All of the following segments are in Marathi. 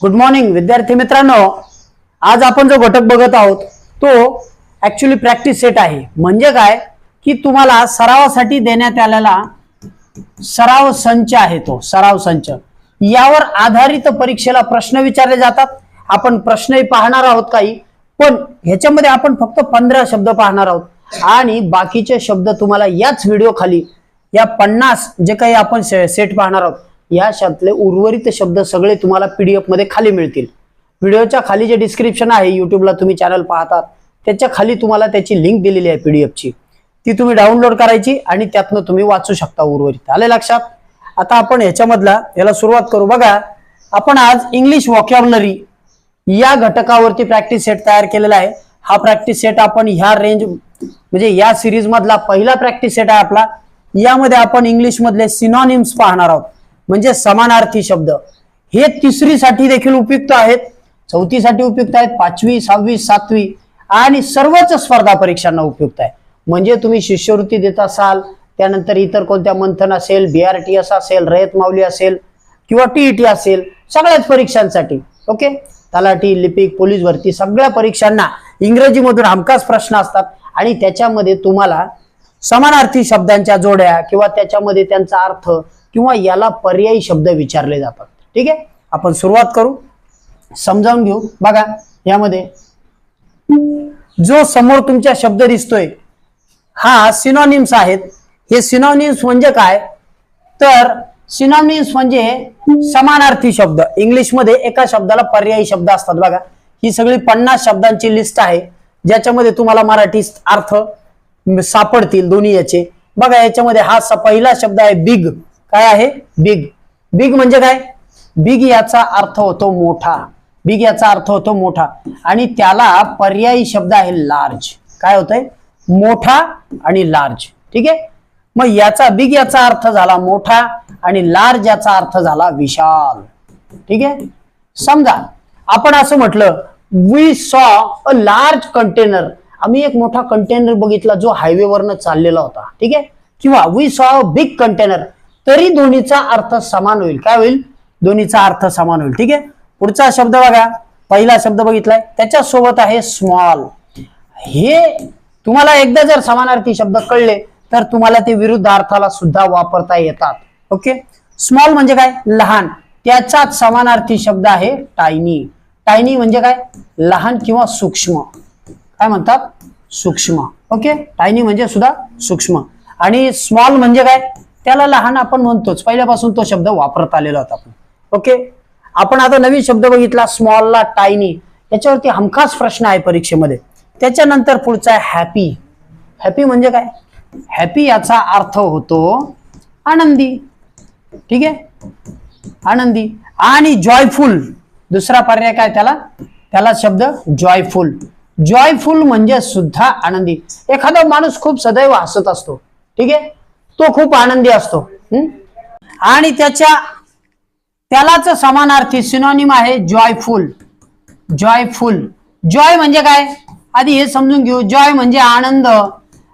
गुड मॉर्निंग विद्यार्थी मित्रांनो. आज आपण जो घटक बघत आहोत तो ऍक्च्युली प्रॅक्टिस सेट आहे. म्हणजे काय? की तुम्हाला सरावासाठी देण्यात आलेला सराव संच आहे तो सराव संच. यावर आधारित परीक्षेला प्रश्न विचारले जातात. आपण प्रश्नही पाहणार आहोत काही पण ह्याच्यामध्ये आपण फक्त पंधरा शब्द पाहणार आहोत. आणि बाकीचे शब्द तुम्हाला याच व्हिडिओ खाली या पन्नास जे काही आपण सेट पाहणार आहोत. या शब्दले उर्वरित शब्द सगळे तुम्हाला पीडीएफमध्ये खाली मिळतील. व्हिडिओच्या खाली जे डिस्क्रिप्शन आहे युट्यूबला तुम्ही चॅनल पाहतात त्याच्याखाली तुम्हाला त्याची लिंक दिलेली आहे पीडीएफची ती तुम्ही डाउनलोड करायची आणि त्यातनं तुम्ही वाचू शकता उर्वरित. आले लक्षात? आता आपण ह्याच्यामधला याला सुरुवात करू. बघा आपण आज इंग्लिश वॉक्युलरी या घटकावरती प्रॅक्टिस सेट तयार केलेला आहे. हा प्रॅक्टिस सेट आपण ह्या रेंज म्हणजे या सिरीज मधला पहिला प्रॅक्टिस सेट आहे आपला. यामध्ये आपण इंग्लिश मधले सिनॉनिम्स पाहणार आहोत. म्हणजे समानार्थी शब्द. हे तिसरीसाठी देखील उपयुक्त आहेत. चौथीसाठी उपयुक्त आहेत. पाचवी सहावी सातवी आणि सर्वच स्पर्धा परीक्षांना उपयुक्त आहे. म्हणजे तुम्ही शिष्यवृत्ती देत असाल त्यानंतर इतर कोणत्या मंथन असेल बीआरटीएस असेल रयत माऊली असेल किंवा टीईटी असेल सगळ्याच परीक्षांसाठी. ओके? तलाठी लिपिक पोलीस भरती सगळ्या परीक्षांना इंग्रजीमधून हमखास प्रश्न असतात आणि त्याच्यामध्ये तुम्हाला समानार्थी शब्दांच्या जोड्या किंवा त्याच्यामध्ये त्यांचा अर्थ किंवा याला पर्यायी शब्द विचारले जातात. ठीक आहे? आपण सुरुवात करू. समजावून घेऊ. बघा यामध्ये. जो समोर तुमच्या शब्द दिसतोय हा सिनॉनिम्स आहेत. हे सिनॉनिम्स म्हणजे काय? तर सिनॉनिम्स म्हणजे समानार्थी शब्द. इंग्लिशमध्ये एका शब्दाला पर्यायी शब्द असतात. बघा ही सगळी पन्नास शब्दांची लिस्ट आहे. ज्याच्यामध्ये तुम्हाला मराठी अर्थ सापडतील दोन्ही याचे. बघा याच्यामध्ये हा पहिला शब्द आहे बिग काय आहे? बिग बिग म्हणजे काय? बिग याचा अर्थ होतो मोठा. बिग याचा अर्थ होतो मोठा. आणि त्याला पर्यायी शब्द आहे लार्ज काय होतंय? मोठा आणि लार्ज ठीक आहे? मग याचा बिग याचा अर्थ झाला मोठा आणि लार्ज याचा अर्थ झाला विशाल. ठीक आहे? समजा आपण असं म्हटलं we saw a large container आम्ही एक मोठा कंटेनर बघितला जो हायवेवरनं चाललेला होता. ठीक आहे? किंवा we saw a big container तरी दोन्हीचा अर्थ समान होईल. काय होईल? दोन्हीचा अर्थ समान होईल. ठीक आहे? पुढचा शब्द बघा. पहिला शब्द बघितलाय. त्याच्यासोबत आहे स्मॉल हे तुम्हाला एकदा जर समानार्थी शब्द कळले तर तुम्हाला ते विरुद्ध अर्थाला सुद्धा वापरता येतात. ओके? स्मॉल म्हणजे काय? लहान. त्याचाच समानार्थी शब्द आहे टायनी टायनी म्हणजे काय? लहान किंवा सूक्ष्म. काय म्हणतात? सूक्ष्म. ओके? टायनी म्हणजे सुद्धा सूक्ष्म. आणि स्मॉल म्हणजे काय? त्याला लहान आपण म्हणतोच. पहिल्यापासून तो शब्द वापरत आलेला होता आपण. ओके? आपण आता नवीन शब्द बघितला स्मॉलला टायनी याच्यावरती हमखास प्रश्न आहे परीक्षेमध्ये. त्याच्यानंतर पुढचा आहे हॅपी हॅपी म्हणजे काय? हॅपी याचा अर्थ होतो आनंदी. ठीक आहे? आनंदी. आणि जॉयफुल दुसरा पर्याय काय त्याला? त्याला शब्द जॉयफुल जॉयफुल म्हणजे सुद्धा आनंदी. एखादा माणूस खूप सदैव हसत असतो. ठीक आहे? तो खूप आनंदी असतो. आणि त्याच्या त्यालाच समानार्थी सिनॉनिम आहे जॉयफुल जॉयफुल जॉय म्हणजे काय? आधी हे समजून घेऊ. जॉय म्हणजे आनंद.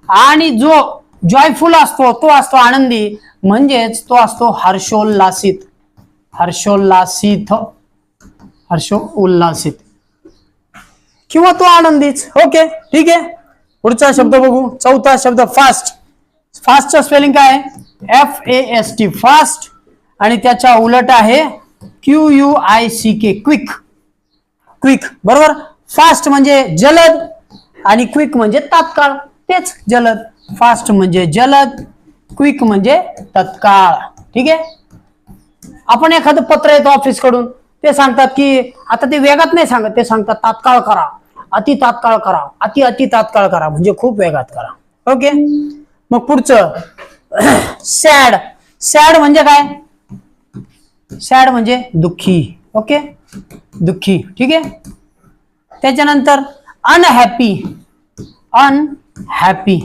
आणि जो जॉयफुल असतो तो असतो आनंदी. म्हणजेच तो असतो हर्षोल्लासित. हर्षोल्लासित. हर्षो उल्लासित किंवा तो आनंदीच. ओके ठीक आहे. पुढचा शब्द बघू. चौथा शब्द फास्ट फास्टचं स्पेलिंग काय आहे? F A S T fast. आणि त्याच्या उलट आहे Q U I C K quick. Quick बरोबर? फास्ट म्हणजे जलद आणि क्विक म्हणजे तात्काळ. तेच जलद. फास्ट म्हणजे जलद क्विक म्हणजे तत्काळ. ठीक आहे? आपण एखादं पत्र येतो ऑफिसकडून ते सांगतात की आता ते वेगात नाही सांगत. ते सांगतात तात्काळ करा. अति तात्काळ करा. अति अति तात्काळ करा. म्हणजे खूप वेगात करा. ओके? मग पुढचं. सॅड. सॅड म्हणजे काय? सॅड म्हणजे दुःखी. ओके? दुःखी. ठीक आहे? त्याच्यानंतर अनहॅपी अनहॅपी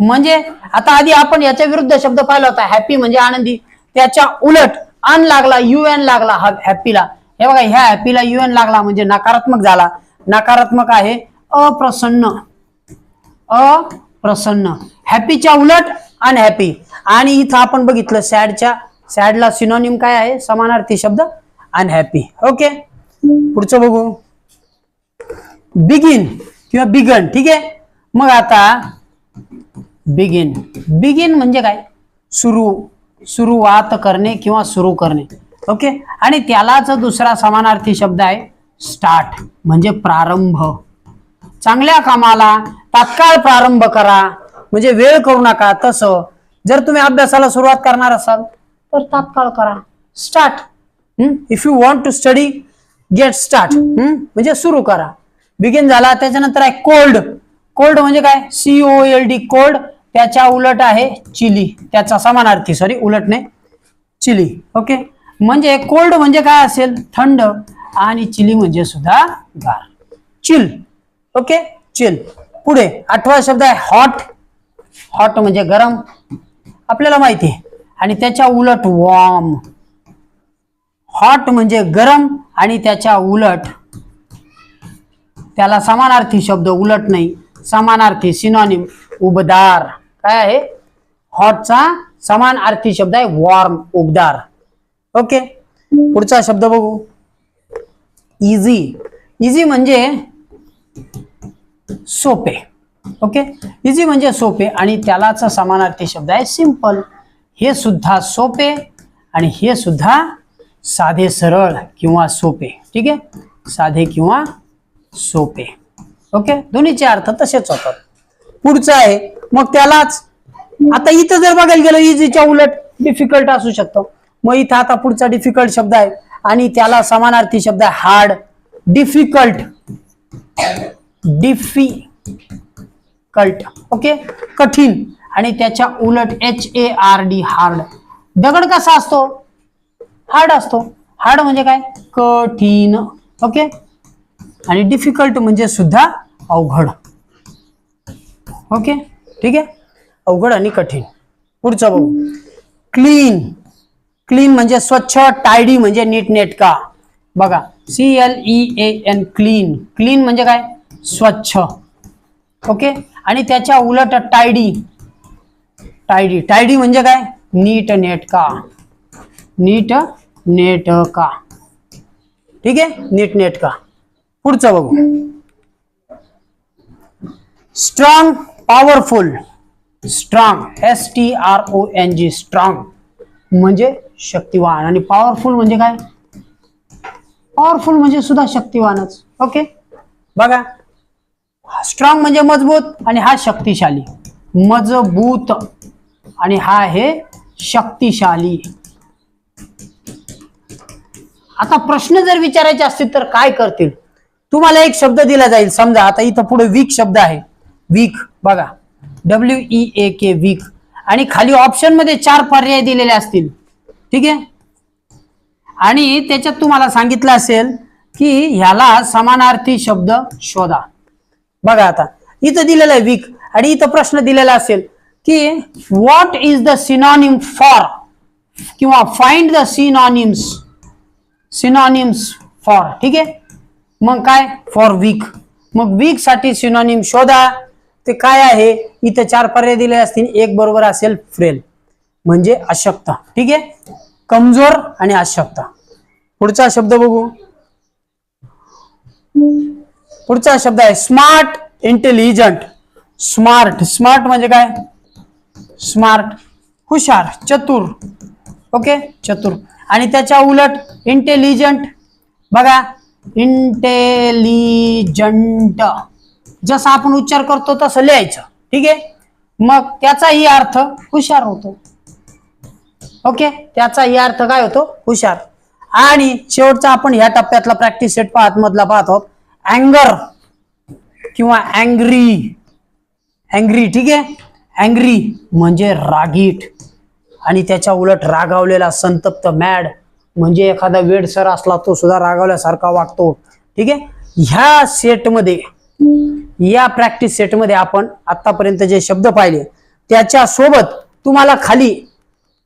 म्हणजे आता आधी आपण याच्या विरुद्ध शब्द पाहिला होता. हॅपी म्हणजे आनंदी. त्याच्या उलट अन लागला यू एन लागला हा हॅपीला हे बघा ह्या हॅपीला यू एन लागला म्हणजे नकारात्मक झाला. नकारात्मक आहे अप्रसन्न. प्रसन्न. हॅपीच्या उलट अनहॅपी आणि इथं आपण बघितलं सॅडच्या सॅडला सिनोनिम काय आहे? समानार्थी शब्द अनहॅपी ओके पुढचं बघू. बिगिन किंवा बिगन ठीक आहे? मग आता बिगिन बिगिन म्हणजे काय? सुरू सुरुवात करणे किंवा सुरू करणे. ओके आणि त्यालाच दुसरा समानार्थी शब्द आहे स्टार्ट म्हणजे प्रारंभ. चांगल्या कामाला तात्काळ प्रारंभ करा. म्हणजे वेळ करू नका तसं. जर तुम्ही अभ्यासाला सुरुवात करणार असाल तर तात्काळ करा. Start if you want to study get start म्हणजे सुरू करा. बिगिन झाला त्याच्यानंतर आहे कोल्ड कोल्ड म्हणजे काय? C O L D cold त्याच्या उलट आहे चिली. त्याचा समानार्थी सॉरी उलट नाही. चिली. ओके म्हणजे कोल्ड म्हणजे काय असेल? थंड. आणि चिली म्हणजे सुद्धा गार. चिल ओके चल. पुढे आठवा शब्द आहे हॉट हॉट म्हणजे गरम. आपल्याला माहिती आहे. आणि त्याच्या उलट वॉर्म हॉट म्हणजे गरम आणि त्याच्या उलट. त्याला समानार्थी शब्द उलट नाही. समानार्थी सिनॉनिम उबदार. काय आहे? हॉटचा समानार्थी शब्द आहे वॉर्म उबदार. ओके पुढचा शब्द बघू. इझी इझी म्हणजे सोपे. ओके? इझी म्हणजे सोपे आणि त्यालाच समानार्थी शब्द आहे सिंपल हे सुद्धा सोपे आणि हे सुद्धा साधे सरळ किंवा सोपे. ठीक आहे? साधे किंवा सोपे. ओके? दोन्हीचे अर्थ तसेच होतात. पुढचं आहे मग त्यालाच. आता इथं जर बघायला गेलं इझीच्या उलट डिफिकल्ट असू शकतं. मग इथं आता पुढचा डिफिकल्ट शब्द आहे आणि त्याला समानार्थी शब्द आहे हार्ड डिफिकल्ट डिफिकल्ट ओके कठीण. आणि त्याच्या उलट H A R D hard दगड कसा असतो? हार्ड असतो. हार्ड म्हणजे काय? कठीण ओके आणि डिफिकल्ट म्हणजे सुद्धा अवघड. ओके ठीक आहे? अवघड आणि कठीण. पुढचं बघू. क्लीन क्लीन म्हणजे स्वच्छ टायडी म्हणजे नीटनेटका. बघा C L E A N clean clean म्हणजे काय? स्वच्छ. ओके? आणि त्याच्या उलट टायडी टायडी टायडी म्हणजे काय? नीट नेटका नीट नेटका ठीक आहे? नीट नेटका पुढचं बघू. Strong powerful strong S T R O N G strong म्हणजे शक्तिवान. आणि पॉवरफुल म्हणजे काय? पॉवरफुल म्हणजे सुद्धा शक्तिवानच. ओके बघा. स्ट्रॉंग म्हणजे मजबूत आणि हा शक्तिशाली. मजबूत. आणि हा आहे शक्तिशाली. आता प्रश्न जर विचारायचे असतील तर काय करतील? तुम्हाला एक शब्द दिला जाईल. समजा आता इथं पुढे वीक शब्द आहे. वीक बघा. W E A K weak आणि खाली ऑप्शनमध्ये चार पर्याय दिलेले असतील. ठीक आहे? आणि त्याच्यात तुम्हाला सांगितलं असेल की ह्याला समानार्थी शब्द शोधा. बघा आता इथं दिलेलं आहे वीक आणि इथं प्रश्न दिलेला असेल की what is the synonym for किंवा find the synonyms synonyms for ठीक आहे? मग काय? फॉर वीक मग वीकसाठी सिनॉनिम शोधा. ते काय आहे? इथं चार पर्याय दिले असतील. एक बरोबर असेल फ्रेल म्हणजे अशक्त. ठीक आहे? कमजोर आणि अशक्ता. पुढचा शब्द बघू. पुढचा शब्द आहे स्मार्ट इंटेलिजंट स्मार्ट स्मार्ट म्हणजे काय? स्मार्ट हुशार चतुर. ओके चतुर. आणि त्याच्या उलट इंटेलिजंट बघा इंटेलिजंट जसं आपण उच्चार करतो तसं लिहायचं. ठीक आहे? मग त्याचाही अर्थ हुशार होतो. ओके? त्याचाही अर्थ काय होतो? हुशार. आणि शेवटचा आपण ह्या टप्प्यातला प्रॅक्टिस सेट पाहत मधला पाहत आहोत. अँगर किंवा अँग्री अँग्री ठीक आहे? अँग्री म्हणजे रागीट. आणि त्याच्या उलट रागावलेला संतप्त मॅड म्हणजे एखादा वेडसर असला तो सुद्धा रागावल्यासारखा वागतो. ठीक आहे? ह्या सेटमध्ये या प्रॅक्टिस सेटमध्ये आपण आतापर्यंत जे शब्द पाहिले त्याच्या सोबत तुम्हाला खाली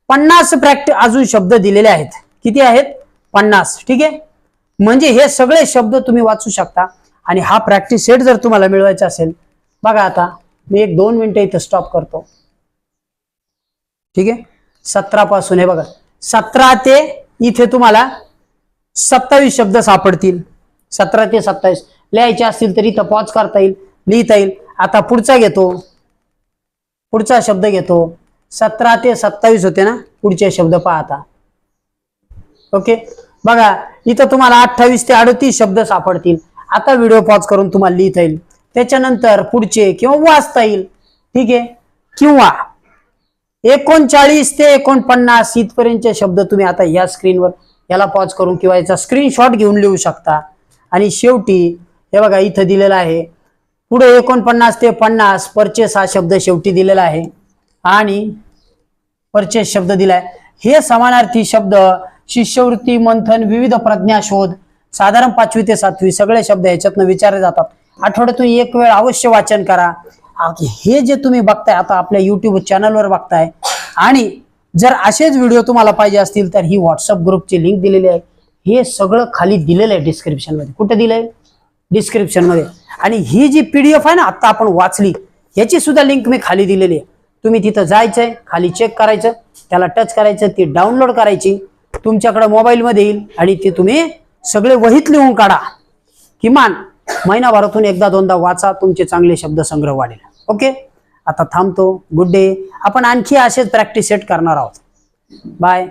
पन्नास प्रॅक्टिस अजून शब्द दिलेले आहेत. किती आहेत? पन्नास. ठीक आहे? म्हणजे हे सगळे शब्द तुम्ही वाचू शकता. आणि हा प्रॅक्टिस सेट जर तुम्हाला मिळवायचा असेल बघा आता मी एक दोन मिनिटं इथं स्टॉप करतो. ठीक आहे? सतरा पासून हे बघा. सतरा ते इथे तुम्हाला सत्तावीस शब्द सापडतील. सतरा ते सत्तावीस. लिहायचे असतील तर इथं पॉज करता येईल लिहिता येईल. आता पुढचा घेतो. पुढचा शब्द घेतो. सतरा ते सत्तावीस होते ना? पुढचे शब्द पाहता. आता ओके? बघा इथं तुम्हाला अठ्ठावीस ते अडतीस शब्द सापडतील. आता व्हिडिओ पॉज करून तुम्हाला लिहिता येईल. त्याच्यानंतर पुढचे किंवा वाचता येईल. ठीक आहे? किंवा एकोणचाळीस ते एकोणपन्नास इथपर्यंतचे शब्द तुम्ही आता या स्क्रीनवर याला पॉज करून किंवा याचा स्क्रीनशॉट घेऊन लिहू शकता. आणि शेवटी हे बघा इथं दिलेलं आहे. पुढे एकोणपन्नास ते पन्नास परचेस हा शब्द शेवटी दिलेला आहे. आणि परचेस शब्द दिलाय. हे समानार्थी शब्द शिष्यवृत्ती मंथन विविध प्रज्ञा शोध साधारण पाचवी ते सातवी सगळे शब्द याच्यातनं विचारले जातात. आठवड्यातून एक वेळ अवश्य वाचन करा. हे जे तुम्ही बघताय आता आपल्या युट्यूब चॅनलवर बघताय आणि जर असेच व्हिडिओ तुम्हाला पाहिजे असतील तर ही व्हॉट्सअप ग्रुपची लिंक दिलेली आहे. हे सगळं खाली दिलेलं आहे डिस्क्रिप्शनमध्ये कुठं कुठे दिलंय? डिस्क्रिप्शनमध्ये आणि ही जी पीडीएफ आहे ना आता आपण वाचली याची सुद्धा लिंक मी खाली दिलेली आहे. तुम्ही तिथं जायचंय खाली चेक करायचं त्याला टच करायचं ती डाउनलोड करायची तुमच्याकडे मोबाईलमध्ये येईल आणि ती तुम्ही सगळे वहीत लिहून काढा. किमान महिनाभरातून एकदा दोनदा वाचा तुमचे चांगले शब्दसंग्रह वाढेल. ओके आता थांबतो. गुड डे आपण आणखी असेच प्रॅक्टिस सेट करणार आहोत. बाय